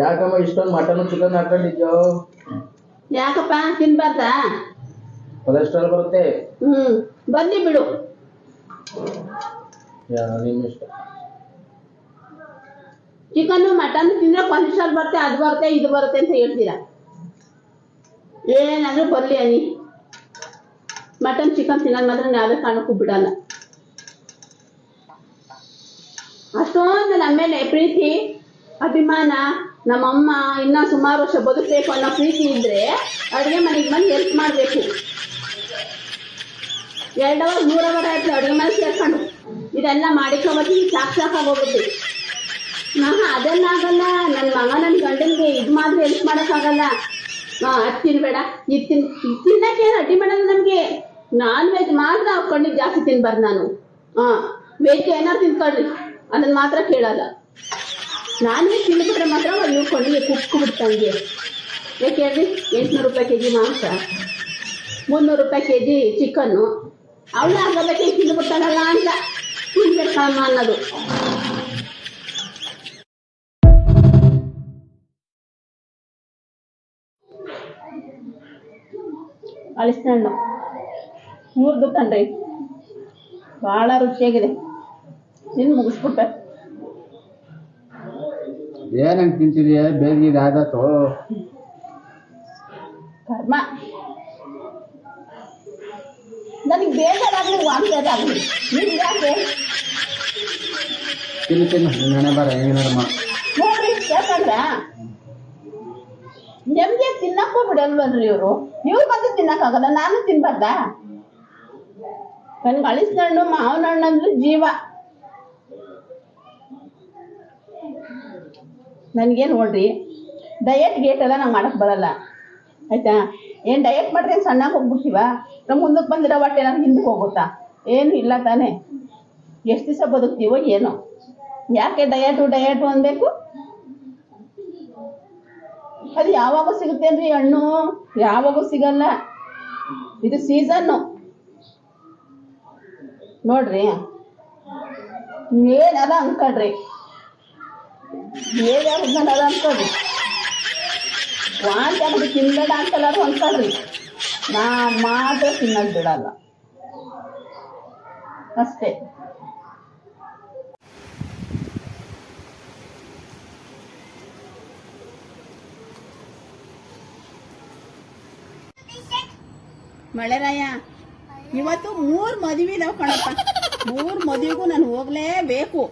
ಯಾಕಮ್ಮ ಇಷ್ಟೊಂದು mutton chicken ಹಾಕೊಂಡಿದ್ಯೋ? ಯಾಕಪ್ಪ? ತಿನ್ಬಾರ್ದಾ? ಕೊಲೆಸ್ಟ್ರಾಲ್ ಬರುತ್ತೆ? ಹ್ಮ್ ಬನ್ನಿ ಬಿಡು. ಯಾ ನಿಮ್ಮ ಇಷ್ಟ. ಚಿಕನ್ ಮಟನ್ ತಿಂದ್ರೆ ಕೊಲೆಸ್ಟ್ರಾಲ್ ಬರುತ್ತೆ ಅದು ಬರುತ್ತೆ ಇದು ಬರುತ್ತೆ ಅಂತ ಹೇಳ್ತೀರಾ? ಏನಾದ್ರೂ ಬರ್ಲಿ ಅನಿ. ಮಟನ್ ಚಿಕನ್ ತಿನ್ನೋದು ಮಾತ್ರ ನಾವೇ ಕಾಣಕ್ಕೂ ಬಿಡಲ್ಲ. ಅಷ್ಟೊಂದು ನಮ್ಮ ಮೇಲೆ ಪ್ರೀತಿ ಅಭಿಮಾನ ನಮ್ಮಮ್ಮ ಇನ್ನ ಸುಮಾರು ವರ್ಷ ಬದುಕಬೇಕು ಅನ್ನೋ ಪ್ರೀತಿ ಇದ್ರೆ ಅಡುಗೆ ಮನೆಗೆ ಬಂದು ಹೆಲ್ಪ್ ಮಾಡಬೇಕು. ಎರಡು ಅವರ್ ಮೂರು ಅವರ್ ಆಯ್ತು ಅಡುಗೆ ಮನೆ ಸೇರ್ಕೊಂಡು ಇದೆಲ್ಲ ಮಾಡಿಕೊಬತ್ತೀನಿ ಸಾಕು ಸಾಕಾಗೋಗುತ್ತೆ ನಾ ಅದೆಲ್ಲ ಆಗಲ್ಲ ನನ್ನ ಮಗ ನನ್ನ ಗಂಡನಿಗೆ ಇದು ಮಾತ್ರ ಹೆಲ್ಪ್ ಮಾಡೋಕ್ಕಾಗಲ್ಲ. ಅದು ತಿನ್ಬೇಡ, ಇದು ತಿನ್ ತಿನ್ನಕ್ಕೆ ಅಡ್ಡಿ ಮಾಡಲ್ಲ ನಮಗೆ. ನಾನ್ ವೆಜ್ ಮಾತ್ರ ಹಾಕೊಂಡಿದ್ದು ಜಾಸ್ತಿ ತಿನ್ಬಾರ್ದು ನಾನು. ಹಾಂ ವೆಜ್ ಏನಾರು ತಿನ್ಕೊಳ್ಳಿ ಅದನ್ನ ಮಾತ್ರ ಕೇಳಲ್ಲ. ನಾನ್ ತಿಂದ್ಬಿಟ್ರೆ ಮಾತ್ರ ಇವ್ರು ಕೊನೆಗೆ ಕುಕ್ಕು ಬಿಡ್ತಂಗೆ ಯಾಕೆ ಹೇಳ್ರಿ? ಎಂಟ್ನೂರು ರೂಪಾಯಿ ಕೆ ಜಿ ಮಾಂಸ, ಮುನ್ನೂರು ರೂಪಾಯಿ ಕೆ ಜಿ ಚಿಕನ್ನು. ಅವಳು ಅರ್ಧ ಬೇಕೆ ತಿಂದ್ಬಿಡ್ತಾಳಲ್ಲ ಅಂತ ತಿನ್ಬೇಕಮ್ಮ ಅನ್ನೋದು. ಅಳಿಸ್ಕೊಂಡು ಮೂರ್ದು ಕಂಡ್ರಿ ಭಾಳ ರುಚಿಯಾಗಿದೆ. ತಿಂದು ಮುಗಿಸ್ಬಿಟ್ಟೆ. ಏನಂಗ್ ತಿಂತಿದ್ಯಾ? ಬೇಗ ಆದತ್ತು ಕರ್ಮ. ನನಗೆ ಬೇಜಾರಾಗ್ಲಿ ವಾಂತಿಯಾಗಲಿ ನೀವು ಯಾಕೆ? ತಿನ್ನು ತಿನ್ನು ನೆನೆ ಬರ ನೋಡ್ರಿ ಯಾಕಂದ್ರ ನೆಮ್ಮದಿ ತಿನ್ನಕ್ಕೂ ಬಿಡಲ್ವಲ್ರಿ ಇವರು. ಇವ್ರು ಬಂದು ತಿನ್ನಕ್ಕಾಗಲ್ಲ. ನಾನು ತಿನ್ಬಾರ್ದಾ? ನನ್ಗೆ ಹಣ್ಣು ಮಾವನ ಹಣ್ಣು ಅಂದ್ರೆ ಜೀವ. ನನಗೆ ನೋಡ್ರಿ ಡಯಟ್ ಗೇಟ್ ಎಲ್ಲ ನಾವು ಮಾಡಕ್ ಬರಲ್ಲ. ಆಯ್ತಾ? ಏನು ಡಯಟ್ ಮಾಡ್ರಿ ಏನು ಸಣ್ಣಗೆ ಹೋಗ್ಬಿಡ್ತೀವ? ನಮ್ಮ ಮುಂದಕ್ಕೆ ಬಂದಿರೋ ಹೊಟ್ಟೆ ನಾನು ಹಿಂದಕ್ಕೆ ಹೋಗುತ್ತಾ? ಏನು ಇಲ್ಲ ತಾನೇ. ಎಷ್ಟು ದಿವಸ ಬದುಕ್ತೀವೋ ಏನೋ. ಯಾಕೆ ಡಯಟು ಡಯಟು ಅನ್ಬೇಕು? ಅದು ಯಾವಾಗ ಸಿಗುತ್ತೆ ಅಂದ್ರೆ ಹಣ್ಣು? ಯಾವಾಗೂ ಸಿಗಲ್ಲ. ಇದು ಸೀಸನ್ನು ನೋಡ್ರಿ. ಏನಾರ ಅನ್ಕೊಳ್ರಿ ಏನಾರ ಅನ್ಕೊಳ್ರಿ ವಾಂತಿ ಆಗ್ಬಿಟ್ಟು ತಿನ್ಬೇಡ ಅಂತೆಲ್ಲಾರು ಅಂತಾರ್ರಿ ನಾ ಮಾತ್ರ ತಿನ್ನೋದು ಬಿಡಲ್ಲ. ಅಷ್ಟೇ. ಮಳೆರಾಯ, ಇವತ್ತು ಮೂರ್ ಮದುವೆ ನಾವು ಕಣಪ್ಪ. ಮೂರ್ ಮದುವೆಗೂ ನಾನು ಹೋಗ್ಲೇಬೇಕು.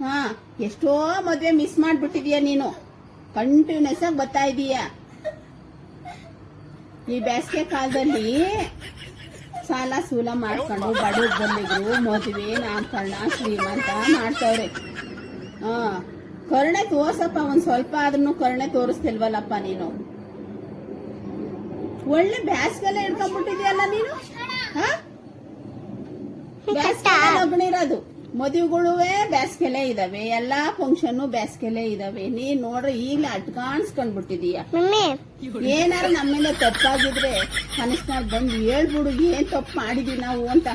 ಹಾ ಎಷ್ಟೋ ಮದ್ವೆ ಮಿಸ್ ಮಾಡ್ಬಿಟ್ಟಿದೀಯ ನೀನು. ಕಂಟಿನ್ಯೂಸ್ ಆಗಿ ಬರ್ತಾ ಇದೀಯ. ಈ ಬೇಸಿಗೆ ಕಾಲದಲ್ಲಿ ಸಾಲ ಸೂಲ ಮಾಡ್ಕೊಂಡು ಬಡವ್ರು ಬಂದಿದ್ರು ಮದುವೆ ನಾಮಕರಣ ಶ್ರೀಮಂತ ಮಾಡ್ತವ್ರೆ. ಹಾ ಕರುಣೆ ತೋರ್ಸಪ್ಪ ಒಂದ್ ಸ್ವಲ್ಪ ಆದ್ರೂ ಕರುಣೆ ತೋರಿಸ್ತಿಲ್ವಲ್ಲಪ್ಪ ನೀನು. ಒಳ್ಳೆ ಬ್ಯಾಸ್ಗೆಲ್ಲ ಹಿಡ್ಕೊಂಡ್ಬಿಟ್ಟಿದ್ಯಲ್ಲ ನೀನು? ಹಾ? ಬ್ಯಾಸ್ಗೆ ಇರೋದು. ಮದುವೆಗಳುವೆ ಬ್ಯಾಸ್ಗೆಲೆ ಇದಾವೆ ಎಲ್ಲಾ ಫಂಕ್ಷನ್ ಬ್ಯಾಸ್ಗೆಲೆ ಇದಾವೆ. ನೀನ್ ನೋಡ್ರಿ ಈಗ್ಲೇ ಅಟ್ಕಾಣಿಸ್ಕೊಂಡ್ಬಿಟ್ಟಿದೀಯ ಏನಾರ ನಮ್ಮಿಂದ ತಪ್ಪಾಗಿದ್ರೆ ಕನಿಷ್ಠ ಬಂದು ಹೇಳ್ಬಿಡು ಏನ್ ತಪ್ಪು ಮಾಡಿದೀವಿ ನಾವು ಅಂತ.